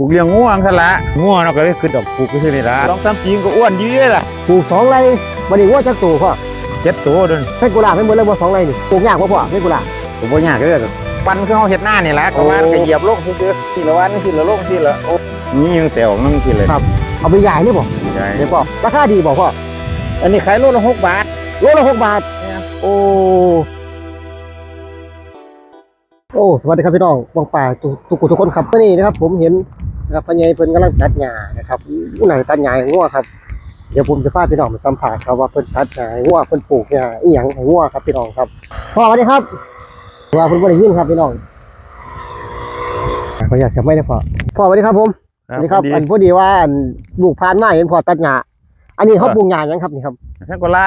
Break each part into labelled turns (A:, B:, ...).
A: ปลูกเลี้ยงง่วงซะละง่วงเราก็เลยขึ้นดอกปลูกไปซื่อนี่ละสองสามปีก็อ้วนดีเลยล่ะ
B: ปลูกสองไร่วันนี้ว่าจักตัวพ่อ
A: เจ็ดตัวเดิน
B: เพชรกุหลาบไม่หมดเลยว่าสองไร่นี่ปลูกยากพ่อพ่อเพชรกุหลาบ
A: ผมบ่ยากเลยปั้นเครื่องเอาเฮ็ดหน้านี่แหละประมาณ
B: โอ้
A: ก็เหยียบลงซื่อๆทีละวันทีละลงทีละโอ้นี่ยังแต่ออกน้ำทีเลย
B: ครับเอาไปใหญ่นี่บ่
A: ใช่
B: เดี๋ยวพ่อราคาดีบ่พ่อ
A: อันนี้ขายโลละหกบาท
B: โลละหกบาท
A: เนี่ย
B: โอ้โอ้ สวัสดีครับพี่น้องบองป่าทุกทุกคนทุกคนครับวันนี้นะครับ ผมเห็น นะครับพญายเพิ่นกำลังตัดหญ้านะครับผู้ไหนตัดหญ้าให้งัวครับ เดี๋ยวผมจะพาพี่น้องไปสัมผัสครับว่าเพิ่นตัดหญ้าให้งัวเพิ่นปลูกหญ้าอีหยังให้งัวครับพี่น้องครับพ่อสวัสดีครับว่าเพิ่นบ่ได้ยินครับพี่น้องขออยากจะไม่ได้พ่อพ่อสวัสดีครับผมสวัสดีครับ
A: ดี
B: อันพอดีว่าอันลูกพานมาเห็นพอตัดหญ้าอันนี้เขาปลูกหญ้าหยังครับนี่ครับ
A: แค่กว่าล่า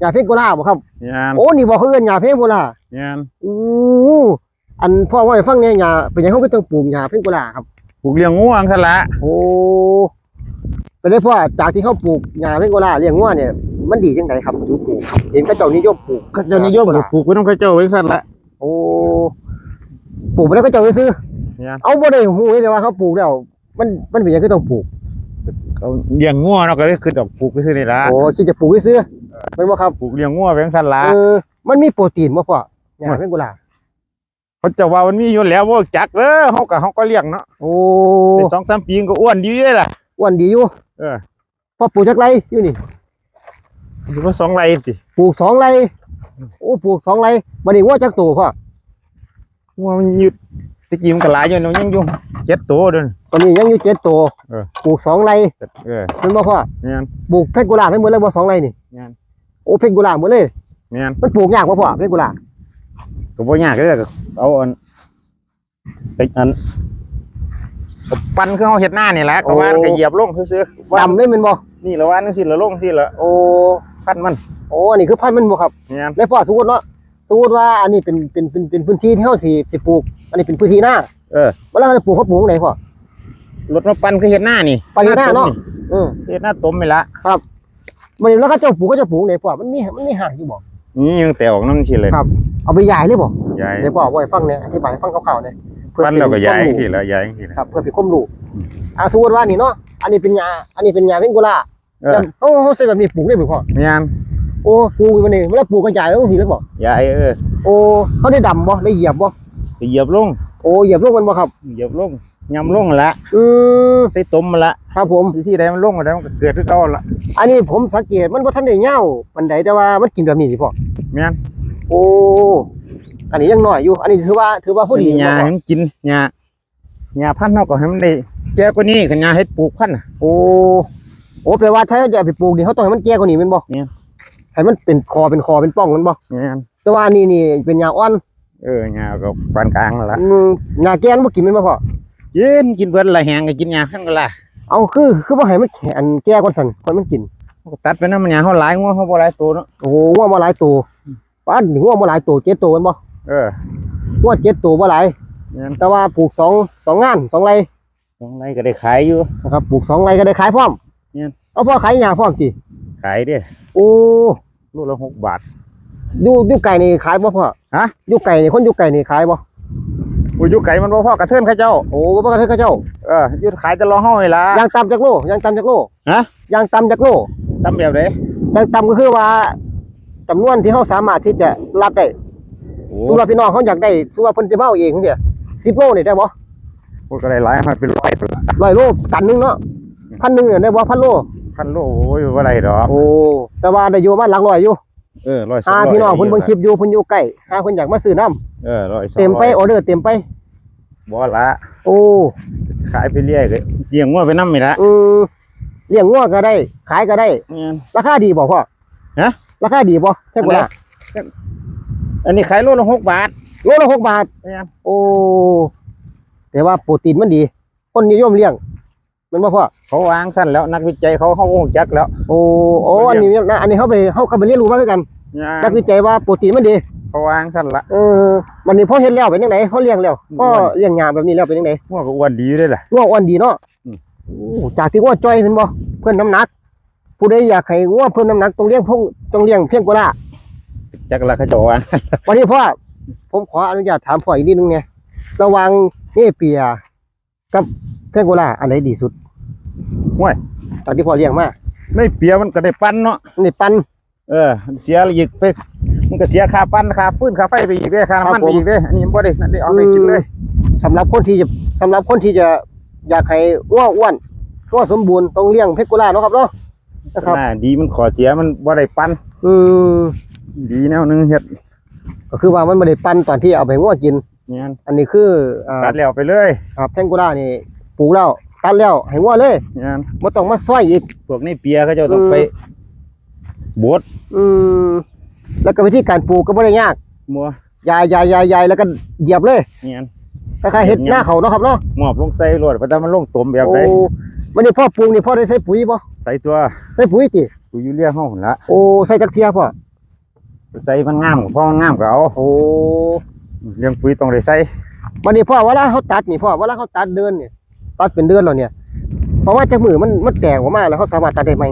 B: หญ้าเพชรโกลาบ่ครับ
A: งาน
B: โอ้ นี่บอกเขาเอิ้นหญ้าเพชรโกลางา
A: น
B: อู้อันพ่อว่าให้ฟังเนี่ยหญ้าเป็นหยังเขาก็ต้องปลูกหญ้าเพชรโกลาครับ
A: ป ลูกเลี้ยงง่วงซะละ
B: โอ้เป็นได้พ่อจากที่เขาปลูกหญ้าเพชรโกลาเลี้ยงงัวเนี่ยมันดีจังไดครับถึงปลูกครับเห็นเขาเจ้านิยมปลูก
A: ก็จะนิยมปลูกไว้ต้องกระเจ้าไว้สั่นละ
B: โอ้ปลูกไปแล้วก็เจ้าไปซื้อ
A: งาน
B: เอาบ่ได้ฮู้เลยแต่ว่าเขาปลูกแล้ว มันมันเป็นหยังก็ต้องปลูก
A: เขาเลี้ยงง่วงเราก็เลยขึ้นดอกปลูกไปซื่อนี่ละ
B: โอ้คิดจะปลูกไว้ซื้อเป็นบ่ครับ
A: ปลูกเลี้ยงง่วงแบงสั่นละ
B: เออ มันมีโปรตีนบ่พ่อหญ้าเพชรโกลา
A: เขาจะว่ามันมีอยู่แล้วว่าจักเด้อเขาก็เขาก็เลี้ยงเนาะ
B: โอ้
A: เป็นสองสามปีก็อ้วนดีเลยล่ะ
B: อ้วนดีอยู่
A: เออ
B: พอปลูกจักไรอยู่นี่
A: อยู่ว่าสองไรสิ
B: ปลูกสองไรโอ้ปลูกสองไรบันนี้ว่าจักตัวพ่อ
A: ว่ามันยืดตะกี้มันก็หลายอยู่เนาะยังอยู่เจ็ดตัวเดิน
B: ตอนนี้ยังอยู่เจ็ดตัว
A: เออ
B: ปลูกสองไร
A: เออ
B: เป็นบ่พ่อ
A: เงี้ย
B: ปลูกเพชรกุหลาบให้หมดเลยบ่สองไรนี่
A: งาน
B: โอ้เพชรกุหลาบหมดเลย
A: เงี้ย
B: มันปลูกยากบ่พ่อเพชรกุหลาบ
A: ก็บ่ยากเลยก็เอาอันไอ้อันก็ปั้นเครื่องเอาเฮ็ดหน้านี่แหละก็ว่าก็เหยียบลงซื่อๆว่า
B: ดำเลยแมันบ่
A: นี่ละวันนึงสิละลงสิละ
B: โอ้
A: พันมัน
B: โอ้อันนี้คือพันธุ์มันบ่ครับ
A: เงี้ย
B: แล้วพ่อสมมติเนาะสมมติว่าอันนี้เป็นเป็นเป็นเป็นพื้นที่ที่เฮาสิสิปลูก อันนี้เป็นพื้นที่หน้า
A: เออ
B: เวลาเราปลูกเขาปลูกตรงไหนพ่อ
A: รถมาปั้นคือเฮ็ดหน้านี่
B: ปั้นเฮ็ดหน้าเนาะเออ
A: เฮ็ดหน้าต้มไปละ
B: มันแล้วเขาเจ้าปลูกเขาเจะปลูกไหนพ่อมันมีมันมีหางอยู่บ่
A: นี่ยังแต่ออกน้ำสิเลย
B: ครับ เอาไปย้ายเลยบ่
A: ใหญ่
B: เดี๋ยวพ่อไว้ฟังเนี่ยอธิบายให้ฟังคร่าวๆเนี่ยเพื่อ
A: ปั้นแล้วก็
B: เป็น
A: ใหญ่
B: ความรู้
A: สิละใหญ่สิละ
B: ครับเพื่อเป็นความรู้อ่าสมมติว่านี่เนาะอันนี้เป็นยาอันนี้เป็นยาเวนโกลา
A: เออ
B: เขาเขาใส่แบบนี้ปลูกได้บ่พ่อ
A: เงี้ย
B: โอ้ปลูกมันนี่เวลาปลูกกระจายต้องสิแล้วบ่
A: ใหญ่เออ
B: โอ้เขาได้ดำบ่ได้เหยียบบ่
A: ก็เหยียบลง
B: โอ้เหยียบลงมันบ่ครับ
A: เหยียบลง ยำลงละ
B: อืม
A: ใส่ต้มมาละ
B: ครับผม
A: ที่ใดมันลงมาได้มันก็เกิดขึ้นเก่าละ
B: อันนี้ผมสังเกตมันบ่ทันได้เหย้าปานใดแต่ว่ามันกินแบบนี้นี่พ่อ
A: เงี้ย
B: โอ้อันนี้ยังน้อยอยู่ อันนี้ถือว่าถือว่าพอดี
A: หญ้า
B: บ่
A: ให้
B: พ่อ
A: มันกินหญ้าหญ้าพันธุ์เฮาก็ให้มันได้แก่กว่านี้คันหญ้าเฮ็ดปลูกพันธุ์น่ะ
B: โอ้โอ้แปลว่าถ้าจะเอาไปปลูกนี่เขาต้องให้มันแก่กว่านี้แม่นบ่
A: เนี่ย
B: ให้มันเป็นคอเป็นคอเป็นป้องมันบ่
A: เงี้ย
B: แต่ว่าอันนี้นี่เป็นยาอ่อน
A: เออหญ้าก็ปานกลางนั่นล่ะ
B: อืมยาแก่มันบ่กินแม่นบ่พ่อ
A: กินกินเบิดละแหงก็กินหญ้าพันธุ์ก็ล่ะ
B: เอาคือคือว่าให้มันแข็งแก่ก่อนสั่นก่อนมันกิน
A: มันก็ตัดไปนำมันหญ้าเฮาหลายงัวเฮาบ่หลายตัวเนาะ
B: โอ้โหงัวมาหลายตัวป้านงัวมาหลายตัวเจ็ดตัวแมันบ่
A: เออ
B: งัวเจ็ดตัวบ่หลาย
A: เงี้ย
B: แต่ว่าปลูกสองสองงานสองไร
A: ตรงไหนก็ได้ขายอยู่
B: นะครับปลูกสองไรก็ได้ขายพร้อม
A: เนี่ย
B: เอาพ่อขายอย่างพร้อมสิ
A: ขายเด้
B: โอ้
A: ลูกละหกบาท
B: ดูดูไก่นี่ขายบ่พ่อ
A: ฮะ
B: ดูไก่นี่คนดูไก่นี่ขายบ่
A: อุ้ยอยู่ไก่มันบ่พอกระเทินเขาเจ้า
B: โอ้บ่กระเทยกระเจ้า
A: เอออยู่ขายแต่รอเฮานี่ล่ะ
B: ยางตำจากโลยางตำจากโล
A: ฮะ
B: ยางตำจากโล
A: ทำแบบใด
B: ยางตำก็คือว่าจำนวนที่เขาสามารถที่จะรับได้
A: โอ้
B: สมมุติว่าพี่น้องเขาอยากได้สมมุติว่าเพิ่นจะมาเอาเองจังซี่10โลนี่ได้บ่
A: มันก็ได้หลายมันเป็นร้อยพุ่นล่ะ
B: ร้อยโลตันหนึงเนาะพันหนึงเนี่ยได้บ่พันโล
A: พันโลโอ้ยบ่ได้ดอก
B: โอ้แต่ว่าได้อยู่ประมาณหลักร้อยอยู่
A: เออร้อยส
B: หา
A: ร้ย
B: พี่น้องเพิ่นเบิ่งคลิปอยู่เพิ่นอยู่ใกล้หาเพิ่นอยากมาซื้อน้ำ
A: เออร้อยสอง
B: เต็มไป
A: ร้ย
B: ออเดอร์เต็มไป
A: บ่ละ
B: โอ้
A: ขายไปเรื่อยก็เลี้ยงงัวไปนำนี่ละ
B: อืมเลี้ยงงัวก็ได้ ขายก็ได้
A: เนี่ย
B: ราคาดีบ่พ่อ
A: ฮะ
B: ราคาดีบ่แค่กว่าละ
A: อันนี้ขายโลละหกบาท
B: โลละหกบาท
A: เนี่ย
B: โอ้แต่ว่าโปรตีนมันดี คนนิยมเลี้ยงแมันบ่พ่อ
A: เขาวางสั้นแล้ว นักวิจัยเขาเขาคงจักแล้ว
B: โอ้โอ้อันนี้นะอันนี้เขาไปเขาก็ไปเรียนรู้มาคือกัน
A: เนี่ย
B: นักวิจัยว่าโปรตีนมันดี
A: เขาวางสั้นละ
B: เออมันนี่พอเห็นแล้วเป็นจังไดเขาเลี้ยงแล้วก็เลี้ยงงามแบบนี้แล้วเป็นจังได
A: งัวก็อ้วนดีเลยล่ะ
B: งัวอ้วนดีเนาะ
A: อืม
B: โอ้จากที่งัวจ้อยเห็นบ่เพิ่นน้ำหนัก ผู้ใดอยากให้งัวเพิ่มน้ำหนักต้องเลี้ยงพงต้องเลี้ยงเพียงกว่าละ
A: จักละเขาเจะวาง
B: วันนี้พ่อผมขออนุญาตถามพ่ออีกนิดนึงเนี่ยระหวังเนเปียกับเพเพงโกลาอันไหนดีสุด
A: ห้วย
B: ตอนที่พ่อเลี้ยงมา
A: ไม่เปียมันก็ได้ปั้นเนาะ
B: อันนี่ปัน
A: เออ เสียอีกไป มันก็เสียค่าปั้นค่าปืนค่าไฟไปอีกเด้อค่าน้ำมัน
B: ครับผม
A: ไปอีกเด้ออันนี้มันบ่ได้นั่นได้เอาไปกินเลย
B: สำหรับคนที่จะสำหรับคนที่จะอยากให้อ้วนอ้วนอ้วนสมบูรณ์ต้องเลี้ยงเพงโกลาเนาะครับเนาะนะครับ
A: น่าดีมันขอเสียมันบ่ได้ปั้น
B: อืม
A: ดีแนวหนึงเฮ็ด
B: ก็คือว่ามันไม่ได้ปันตอนที่เอาไปง้อกิน
A: เนี่ย
B: อันนี้คืออ่า
A: ตัดแล้วไปเลย
B: ครับเพงโกลานี่ปลูกแล้วตัดแล้วให้ง้อเลย
A: เนี่ย
B: บ่ต้องมาซอยอีก
A: พวกนี้เปียเขาเจะต้อง
B: อืม
A: ไปบด
B: อืม แล้วก็วิธีการปลูกก็ไม่ได้ยาก
A: มัวยา
B: ยยายยายยายแล้วก็เหยียบเลย
A: เนี่ย
B: คล้ายๆเห็ดหน้าเขาเนาะครับเนาะ
A: หมอบลงใส่รถเพราะแต่มันลงตมแบบ
B: โอ้
A: ใด
B: วันนี้พ่อปลูกนี่พ่อได้ใส่ปุ๋ยบ่
A: ใส่ตัว
B: ใส่ปุ๋ยติ
A: กูอยู่เรียกห้องละ
B: โอ้ใส่จักเทียพ่อ
A: ใส่มันงามก็เพราะมันงามก็เอา
B: โอ้
A: เลี้ยงปุ๋ยต้องได้ใส่
B: วันนี้พ่อเวลาเขาตัดนี่พ่อเวลาเขาตัดเดือนเนี่ยตัดเป็นเดือนแล้วเนี่ย เพราะว่าจากมือมันมันแตกออกมาแล้วเขาสามารถตัดได้ไหม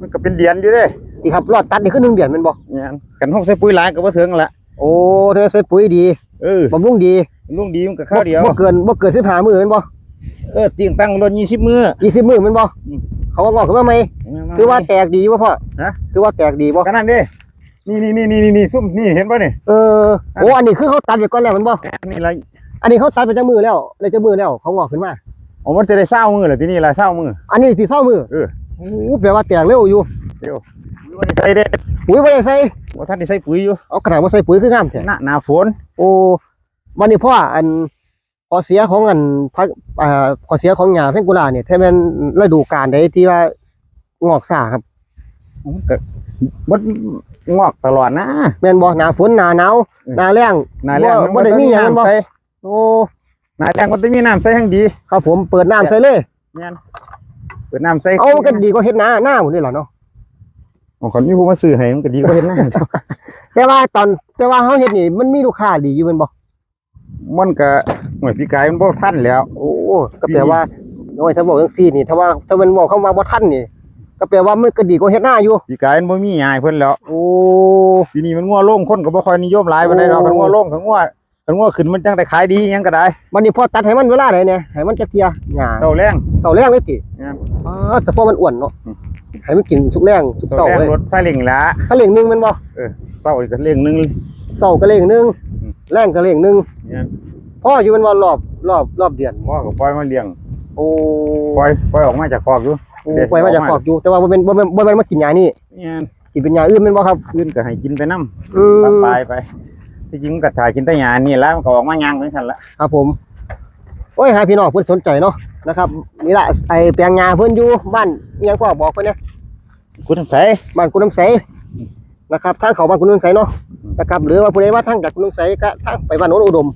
A: มันก็เป็นเดือนอยู่เด้
B: ดีครับรอดตัดนี่คือหนึ่งเดือนแมันบ่
A: เนี่ยกันห้องใส่ปุ๋ยหลายก็บ่ถึงละ
B: โอ้ถ้าใส่ปุ๋ยดี
A: เออบำ
B: รุงดี
A: ลุงดีมันก็ข้าวเดียว
B: บ่เกินบ่เกินสิบห้ามือแมันบ่
A: เออติ่งตั้งรถ20มื้อ
B: ยี่สิบมือแมันบ่
A: อืม
B: เขาว่าบอกขึ้นมาไหมคือว่าแตกดีบ่พ่อ
A: ฮะ
B: คือว่าแตกดีบ่
A: ก็นั่นเด้นี่นี่นี่นี่นี่ซุ่มนี่เห็นป่ะนี่
B: เออโอ้อันนี้คือเขาตัดไปก่อนแล้วแมันบ่
A: นี่ละ
B: อันนี้เขาตัดไปจากมือแล้วเลยจากมือแล้วเขางอกขึ้นมา
A: อ๋อมันจะได้เศร้ามือเหรอที่นี่ละเศร้ามือ
B: อันนี้สีเศร้ามือ
A: เออ
B: โอ้แปลว่าแตกเร็วอยู่
A: มัน ใส่ได้
B: ปุ๋ยบ่ได้ใส่
A: ว่าท่านได้ใส่ปุ๋ยอยู่
B: เอากระดาษมาใส่ปุ๋ยคืองามแท้
A: หน้าหน้าฝน
B: โอ้วันนี้พ่ออันพอเสียของอันพักอ่าพอเสียของหญ้าเพ่งกุหลาบเนี่ยถ้าแม่นฤดูกาลใดที่ว่างอกซ่าครับ
A: มันก็มันงอกตลอดนะ
B: แม่นบ่หน้าฝนหน้าหนาว
A: อืม
B: หน้าแล้ง
A: หน้าแรง
B: บ่บ่ได้มีหยังมันบ่
A: ใส่
B: โอ้
A: หน้าแรงมันต้องมีน้ำใส่ให้ดี
B: ครับผมเปิดน้ำใส่เลย
A: เนี่ยเปิดน้ำใส่
B: เอามันก็ดีกว่าเฮ็ดหน้าหน้าหมดนี่แหละเนาะ
A: ของคนมีผู้มาซื้อให้มันก็ดีกว่าเห็นหน้า
B: แต่ว่าตอนแต่ว่าเฮาเฮ็ดนี่มันมีลูกค้าดีอยู่แม่นบ่
A: มันก็หน่วยพี่กายมันบ่ทันแล้ว
B: โอ้ก็แปลว่าโอ้ยถ้าบอกจังซี่นี่ถ้าว่าถ้ามันบอกเข้ามาบ่ทันนี่ก็แปลว่ามันก็ดีกว่าเฮ็ดหน้าอยู่
A: พี่กายมันบ่มีหยายเพิ่นแล้ว
B: โอ้
A: ทีนี้มันงัวลงคนก็บ่ค่อยนิยมหลายปานใดดอก
B: โอ้
A: กันงัวลงกันงัว กันงัวขึ้นมันจังได้ขายดีหยังก็ได้
B: วันนี้พ่อตัดให้มันเวลาไหนเนี่ยให้มันจะเทียหญ้า
A: เจ้าแรง
B: เสาแรงเลยติ
A: เนี่ย
B: อ๋อแต่พอมันอ้วนเนาะ
A: อืม
B: ให้มันกินทุกแรงทุก
A: เจ้า
B: เสา
A: แร
B: เลย
A: งรถไฟเร่งละ
B: ถ้าเล่งหนึงแมันบ่
A: เศร้าอีกก็เร่งหนึง
B: เสาก็เล่งหนึง
A: อืม
B: แรงก็เล่งหนึง
A: เนี่ย
B: พ่ออยู่แมันว่ารอบรอบรอบเดือน
A: พ่อก็ปล่อยมาเลี้ยง
B: โอ้
A: ปล่อยปล่อยออกมาจากคอกอยู่
B: โอ้
A: เดี๋ยว
B: ปล่อยมาจาก
A: ออกมา
B: ขอบอยู่แต่ว่าบ่เป็นบ่เป็นบ่เป็นมากินยานี่
A: เนี่ย
B: กินเป็นยาอื่นแม่นบ่ครับ
A: ขึ้นก็ให้กินไปน้
B: อืมำ
A: ปลายไป ที่จริงมันก็ถ่ายกินแต่หยานี่แล้วมันก็ออกมายางเหมือนกันละ
B: ครับผม โอ้ยหาพี่น้องเพิ่นสนใจเนาะนะครับนี่ล่ะไอ้แปลงยาเพิ่นอยู่บ้านอีหยังก็บอกเพิ่นเนี่ย
A: คุณใส่
B: บ้านคุณน้ำใสนะครับทางเขาบ้านคุณน้ำใสเนาะนะครับหรือว่าผู้ใดว่าทางจากคุณน้ำใสก็ทางไปบ้านโน้นอุดม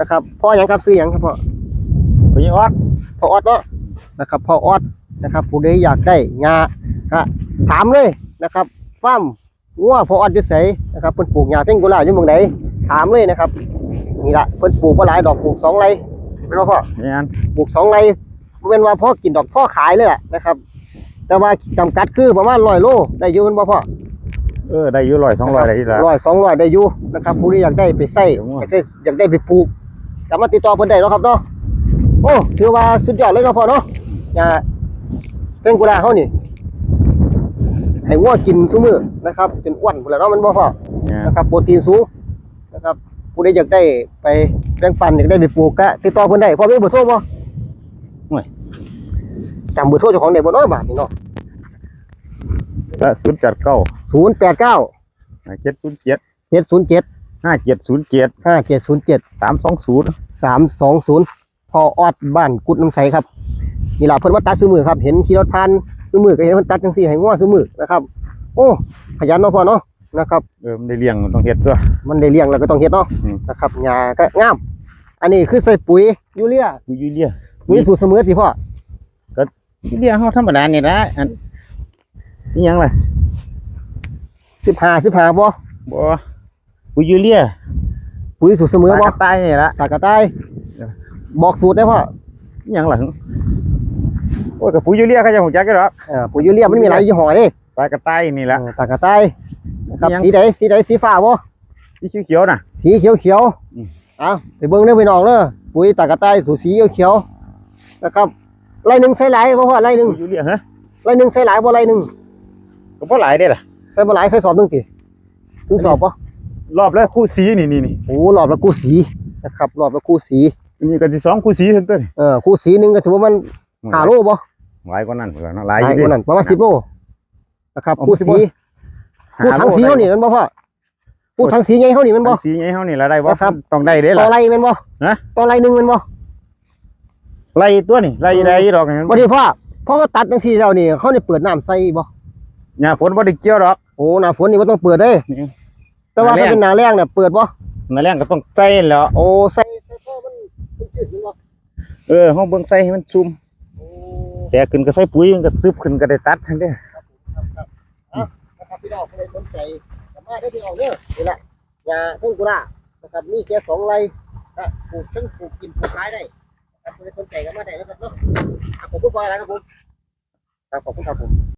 B: นะครับพ่อหยังครับซื้อหยังครับพ่อ
A: ไปยิงออด
B: พ่อออดเนาะนะครับพ่อออดนะครับผู้ใดอยากได้งาก็ถามเลยนะครับฟาร์ม งัวพ่อออดอยู่ไสนะครับเพิ่นปลูกหญ้าเพ่งกุหลาบอยู่เมืองใดถามเลยนะครับ นี่ละเพิ่นปลูกบ่หลายดอกปลูกสองไร่เป็นว่าพ่อ
A: เนี่ย
B: ปลูกสองไร่บ่แม่นว่าพ่อกินดอกพ่อขายเลยแหละนะครับ แต่ว่าจำกัดคือประมาณ100โลได้อยู่แม่นบ่พ่อ
A: เออได้อยู่ร้อยสองร้อยได้ที่ละ
B: ร้อยสองร้อยได้อยู่นะครับผู้ที่อยากได้ไปใส่
A: โอ้
B: อยากได้อยากได้ไปปลูกสามารถติดต่อเพิ่นได้เนาะครับเนาะโอ้ถือว่าสุดยอดเลยเนาะพ่อเนาะอย่าเป็นกุหลาบเขานี่ ให้งัวกินซุมื้อนะครับจนอ้วนพุ่นแหล้วเนาะมันบ่พ่อ
A: เนี่ย
B: นะครับโปรตีนสูงนะครับผู้ใดอยากได้ไปแบ่งปันอยากได้ไปปลูกก็ติดต่อเพิ่นได้พ่อมีเบอร์โทรบ่จำเบอร์โทรเจ้าของได้บ่เนาะบาดนี้เนาะ
A: ละศูนย์จัดเก้า
B: 089
A: เจ็ดศูนย์เจ็ด
B: 707
A: ห้าเจ็ดศูนย์เจ็ด
B: 5707
A: สามสองศูนย์
B: สามสองศูนย์พอออดบ้านกุดน้ำใสครับนี่แหละเพิ่นว่าตัดซื้อมือครับ เห็นขี่รถผ่าน ซื้อมือก็เห็นเพิ่นตัดจังซี่ให้งัวซื้อมือนะครับ โอ้ขยันเนาะพ่อเนาะนะครับ
A: เออมันได้เลี้ยงมันต้องเฮ็ดตัว
B: มันได้เลี้ยงแล้วก็ต้องเฮ็ดเนาะ
A: อืม
B: นะครับหญ้าก็งาม อันนี้คือใส่ปุ๋ยยูเรีย
A: กูยูเรีย
B: ปุ๋ยสูตรเสมอสิพ่อ
A: ยูเรียเฮาธรรมดานี่ละอันนี่ยังล่ะ
B: สิบห้าสิบห้าบ่
A: บ่กูยูเรีย
B: ปุ๋ยสูตรเสมอ
A: ป
B: บ่
A: ลากระต่ายนี่ละ
B: ตากระต่าย
A: เออ
B: บอกสูตรได้พ่อ
A: นี่ยังล่ะ โอ้ยกับปุ๋ยยูเรียเขาจะหูจักกันหรอก
B: เออปุ๋ยยูเรียมันมีหลายยี่ห้อเด้
A: ปลากระต่ายนี่ละ
B: เออตากระต่ายนะครับ
A: ยัง
B: สีใดสีใดสีฟ้าบ่
A: ที่เขียวๆน่ะ
B: สีเขียวเขียวๆ
A: อืม
B: เอาไปเบิ่งเด้อพี่น้องเด้อปุ๋ยตากระต่ายสูสีเขียวๆนะครับไรหนึ่งใส่หลายบ่พ่อไรหนึ่ง
A: อยู่เรียฮะ
B: ไรหนึ่งใส่หลายบ่ไรหนึ่ง
A: ก็บ่หลายได้ล่ะ
B: ใส่บ่หลายใส่สอบหนึ่งติถึงสอบปะ
A: รอบแล้วคู่สีนี่นี่นี่
B: โอ้รอบละคู่สีนะครับรอบละคู่สี
A: นี่ก็สิสองคู่สีเท่านั้น
B: เออคู่สีหนึ่งก็ถือว่ามัน ห้าโลบ่
A: หลายกว่านั้นพุ่นล่ะเนาะห
B: ห
A: ลา
B: ลายย
A: อยู่
B: ก
A: ดิ
B: ว่านั้นประมาณสิบโลนะครับ
A: เอา
B: คู่
A: สิบ
B: สี
A: โล
B: คู่ทั้งสีเขานี่แมันบ่พ่อคู่ทั้งสีใหญ่เขานี่แมันบ่
A: สีไงเฮานี่ละได้บ่
B: นะครับ
A: ต้องได้เด้
B: ต่
A: ล่ะ
B: อไรแมันบ่
A: ฮะ
B: ต่อไรหนึ่งแมันบ่
A: ไล่ตัวนี่ไล่ได้ดอกนี่
B: บ่ที่พ่อเพราะว่าตัดจังซี่แล้วนี่เขานี่เปิดน้ำใส่บ่
A: หญ้าฝนบ่ได้เกี่ยวดอก
B: โอ้หน้าฝนนี่บ่ต้องเปิดเด้
A: นี่
B: แต่ว่า
A: หน้า
B: ถ้า
A: แล้ง
B: เป็นหน้าแล้งเนี่ยเปิดบ่
A: นั่นแหละก็ต้องใส่แล้ว
B: โอ้ใส่ใส่ท่อมันมันจืดมันบ่
A: เออเฮาเบิ่งใส่ให้มันซุ่ม
B: โอ้
A: แต่ขึ้นก็ใส่ปุ๋ยก็ตึบขึ้นก็ได้ตัดทันเด้อ
B: นะครับพี่น้องใครสนใจสามารถได้พี่น้องเด้อนี่แหละยาเพิ่งกุระนะครับมีแค่สองไร่นะปลูกทั้งปลูกกินปลูกขายได้นะครับใครสนใจก็มาได้นะครับเนาะขอบคุณพ่ออะไรครับผมครับขอบคุณครับผม